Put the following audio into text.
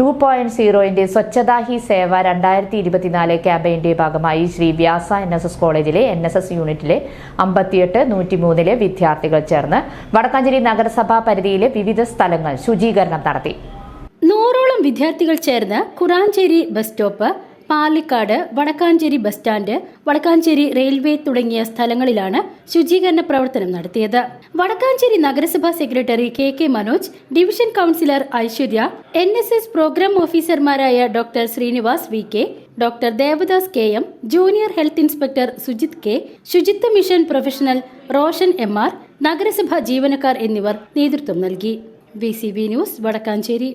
two point സീറോയിന്റെ Swachhata Hi Seva രണ്ടായിരത്തി ഇരുപത്തിനാല് ക്യാമ്പയിന്റെ ഭാഗമായി Shri Vyasa N S S കോളേജിലെ എൻ എസ് എസ് യൂണിറ്റിലെ അമ്പത്തിയെട്ട് നൂറ്റിമൂന്നിലെ വിദ്യാർത്ഥികൾ ചേർന്ന് വടക്കാഞ്ചേരി നഗരസഭാ പരിധിയിലെ വിവിധ സ്ഥലങ്ങൾ ശുചീകരണം നടത്തി. നൂറോളം വിദ്യാർത്ഥികൾ ചേർന്ന് Kuranchery bus stop Palikkad Vadakkanchery bus stand Vadakkanchery railway തുടങ്ങിയ സ്ഥലങ്ങളിലാണ് ശുചീകരണ പ്രവർത്തനം നടത്തിയത്. വടക്കാഞ്ചേരി നഗരസഭാ secretary K K Manoj division councillor Aishwarya N programme ഓഫീസർമാരായ doctor Srinivas V K doctor Devadas K M junior health inspector Sujith K ശുചിത്വ mission professional Roshan M R നഗരസഭാ ജീവനക്കാർ എന്നിവർ നേതൃത്വം നൽകി. B news Vadakkanchery.